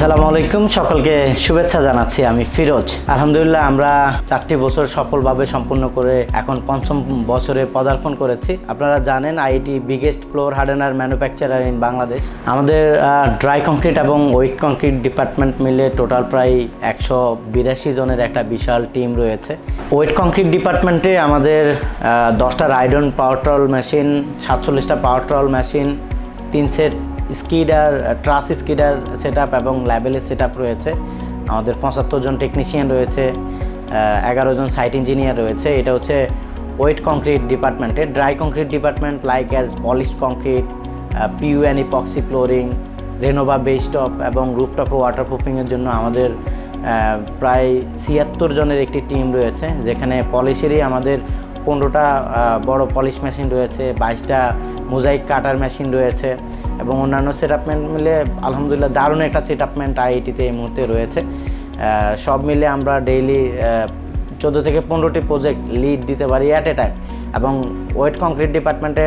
আসসালামু আলাইকুম। সকলকে শুভেচ্ছা জানাচ্ছি আমি ফিরোজ। আলহামদুলিল্লাহ, আমরা চারটি বছর সফলভাবে সম্পূর্ণ করে এখন পঞ্চম বছরে পদার্পণ করেছি। আপনারা জানেন it biggest floor hardener manufacturer in Bangladesh আমাদের ড্রাই কংক্রিট এবং ওয়েট কংক্রিট ডিপার্টমেন্ট মিলে টোটাল প্রায় একশো বিরাশি জনের একটা বিশাল টিম রয়েছে। ওয়েট কংক্রিট ডিপার্টমেন্টে আমাদের দশটা ride on power trowel machine, সাতচল্লিশটা power trowel machine, তিন set screeder truss screeder set এবং ল্যাবেলের সেট রয়েছে। আমাদের পঁচাত্তর জন টেকনিশিয়ান রয়েছে এগারো জন সাইট ইঞ্জিনিয়ার রয়েছে। এটা হচ্ছে ওয়েট কংক্রিট ডিপার্টমেন্টে dry concrete department like as polish concrete PU and epoxy flooring Renova Bestop এবং রুফটপ ওয়াটার প্রুফিংয়ের জন্য আমাদের প্রায় ছিয়াত্তর জনের একটি টিম রয়েছে, যেখানে পলিশেরই আমাদের পনেরোটা বড় পলিশ মেশিন রয়েছে, বাইশটা মোজাইক কাটার মেশিন রয়েছে এবং অন্যান্য সেটআপমেন্ট মিলে আলহামদুলিল্লাহ দারুণ একটা সেটআপমেন্ট আইআইটিতে এই মুহূর্তে রয়েছে। সব মিলে আমরা ডেইলি চোদ্দ থেকে পনেরোটি প্রজেক্ট লিড দিতে পারি অ্যাট এ টাইম এবং ওয়েট কংক্রিট ডিপার্টমেন্টে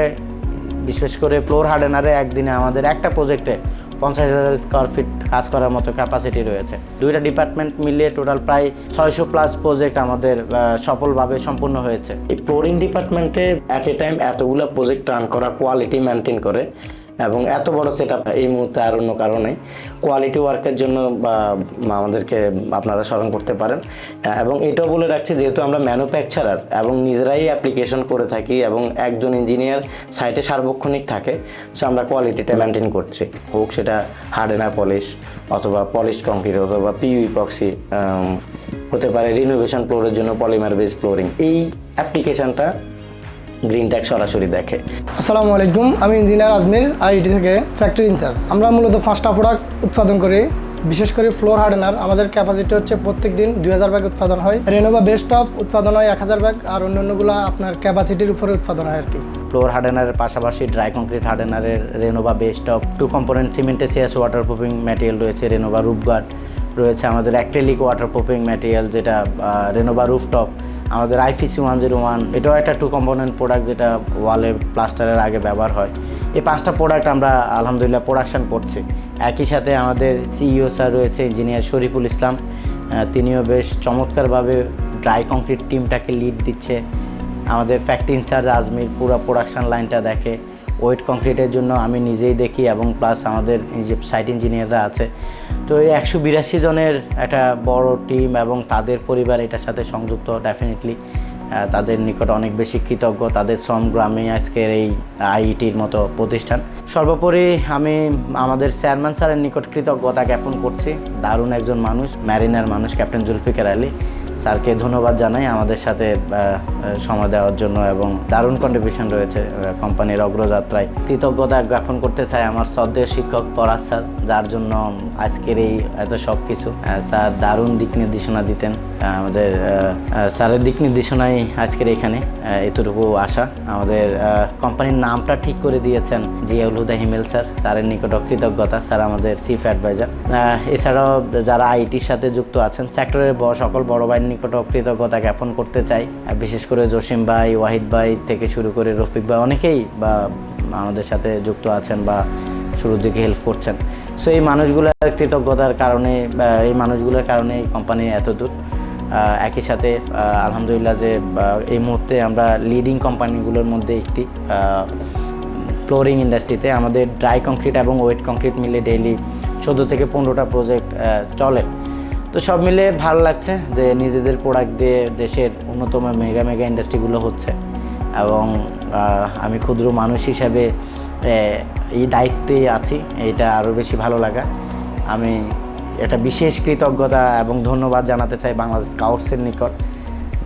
বিশেষ করে ফ্লোর হার্ডেনারে একদিনে আমাদের একটা প্রজেক্টে পঞ্চাশ হাজার স্কোয়ার ফিট কাজ করার মতো ক্যাপাসিটি রয়েছে। দুইটা ডিপার্টমেন্ট মিলিয়ে টোটাল প্রায় ছয়শো প্লাস প্রজেক্ট আমাদের সফলভাবে সম্পূর্ণ হয়েছে। এই ফ্লোরিং ডিপার্টমেন্টে অ্যাট এ টাইম এতগুলো প্রজেক্ট রান করা কোয়ালিটি মেনটেন করে এবং এত বড় সেট এই মুহূর্তে আর অন্য কারণে কোয়ালিটি ওয়ার্কের জন্য বা আমাদেরকে আপনারা স্মরণ করতে পারেন। এবং এটাও বলে রাখছি, যেহেতু আমরা ম্যানুফ্যাকচারার এবং নিজেরাই অ্যাপ্লিকেশন করে থাকি এবং একজন ইঞ্জিনিয়ার সাইটে সার্বক্ষণিক থাকে সো আমরা কোয়ালিটিটা মেনটেন করছি। হোক সেটা হার্ডেনার পলিশ অথবা পলিশ কংক্রিট অথবা পিউই পক্সি হতে পারে রিনোভেশন ফ্লোরের জন্য পলিমার বেস ফ্লোরিং এই অ্যাপ্লিকেশনটা গ্রিন ট্যাগ সরাসরি দেখে। আসসালামু আলাইকুম আমি ইঞ্জিনিয়ার আজমির আইআইটি থেকে ফ্যাক্টরি ইনচার্জ। আমরা মূলত পাঁচটা প্রোডাক্ট উৎপাদন করি। বিশেষ করে ফ্লোর হার্ডেনার আমাদের ক্যাপাসিটি হচ্ছে প্রত্যেক দিন দুই হাজার ব্যাগ উৎপাদন হয়। রেনোভা বেস্ট অফ উৎপাদন হয় এক হাজার ব্যাগ আর অন্যান্যগুলো আপনার ক্যাপাসিটির উপরে উৎপাদন হয় আর কি ফ্লোর হার্ডেনারের পাশাপাশি dry concrete হার্ডেনারের Renova best of two component cementitious water proofing material রয়েছে রেনোভা রুফগার্ড রয়েছে আমাদের অ্যাক্রেলিক ওয়াটার প্রুফিং ম্যাটেরিয়াল যেটা রেনোভা রুফটপ আমাদের আইপিসি ওয়ান জিরো ওয়ান এটাও একটা টু কম্পোনেন্ট প্রোডাক্ট যেটা ওয়ালে প্লাস্টারের আগে ব্যবহার হয়। এই পাঁচটা প্রোডাক্ট আমরা আলহামদুলিল্লাহ প্রোডাকশান করছি। একই সাথে আমাদের সিইও স্যার রয়েছে ইঞ্জিনিয়ার শরীফুল ইসলাম। তিনিও বেশ চমৎকারভাবে ড্রাই কংক্রিট টিমটাকে লিড দিচ্ছে। আমাদের ফ্যাক্টরি ইনচার্জ আজমির পুরো প্রোডাকশান লাইনটা দেখে। ওয়েট কংক্রিটের জন্য আমি নিজেই দেখি এবং প্লাস আমাদের যে সাইট ইঞ্জিনিয়াররা আছে। তো এই একশো বিরাশি জনের একটা বড় টিম এবং তাদের পরিবার এটার সাথে সংযুক্ত ডেফিনেটলি তাদের নিকট অনেক বেশি কৃতজ্ঞ, তাদের শ্রম গ্রামে আজকের এই আইটির মতো প্রতিষ্ঠান। সর্বোপরি আমি আমাদের চেয়ারম্যান স্যারের নিকট কৃতজ্ঞতা জ্ঞাপন করছি। দারুণ একজন মানুষ ম্যারিনার মানুষ ক্যাপ্টেন জুলফিকার আলী। স্যারকে ধন্যবাদ জানাই আমাদের সাথে সময় দেওয়ার জন্য এবং দারুণ কন্ট্রিবিউশন রয়েছে কোম্পানির অগ্রযাত্রায়। কৃতজ্ঞতা জ্ঞাপন করতে চাই আমার শ্রদ্ধেয় শিক্ষক পরাজ স্যার, যার জন্য আজকের এই এত সব কিছু স্যার দারুণ দিক নির্দেশনা দিতেন আমাদের স্যারের দিক নির্দেশনাই আজকের এখানে এতটুকু আশা। আমাদের কোম্পানির নামটা ঠিক করে দিয়েছেন জিয়াউল হুদা হিমেল স্যার, স্যারের নিকট কৃতজ্ঞতা, স্যার আমাদের চিফ অ্যাডভাইজার এছাড়াও যারা আইটির সাথে যুক্ত আছেন সেক্টরের সকল বড় ভাইয়ের নিকট কৃতজ্ঞতা জ্ঞাপন করতে চাই। বিশেষ করে জসিম ভাই, ওয়াহিদ ভাই থেকে শুরু করে রফিক ভাই অনেকেই বা আমাদের সাথে যুক্ত আছেন বা শুরুর দিকে হেল্প করছেন। সো এই মানুষগুলোর কৃতজ্ঞতার কারণে এই মানুষগুলোর কারণে এই কোম্পানি এত দূর। একই সাথে আলহামদুলিল্লাহ যে এই মুহূর্তে আমরা লিডিং কোম্পানিগুলোর মধ্যে একটি ফ্লোরিং ইন্ডাস্ট্রিতে আমাদের ড্রাই কংক্রিট এবং ওয়েট কংক্রিট মিলে ডেইলি চোদ্দ থেকে পনেরোটা প্রজেক্ট চলে। তো সব মিলে ভালো লাগছে যে নিজেদের প্রোডাক্ট দিয়ে দেশের অন্যতম মেগা মেগা ইন্ডাস্ট্রিগুলো হচ্ছে। এবং আমি ক্ষুদ্র মানুষ হিসাবে এই দায়িত্বে আছি, এটা আরও বেশি ভালো লাগা। আমি এটা বিশেষ কৃতজ্ঞতা এবং ধন্যবাদ জানাতে চাই বাংলাদেশ স্কাউটসের নিকট।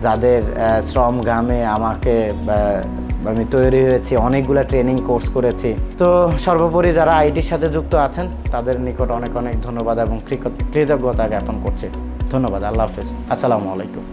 যাদের শ্রম গ্রামে আমাকে আমি তৈরি হয়েছি, অনেকগুলো ট্রেনিং কোর্স করেছি। তো সর্বোপরি যারা আইটির সাথে যুক্ত আছেন, তাদের নিকট অনেক অনেক ধন্যবাদ এবং কৃতজ্ঞতা জ্ঞাপন করছি। ধন্যবাদ, আল্লাহ হাফেজ। আসসালামু আলাইকুম।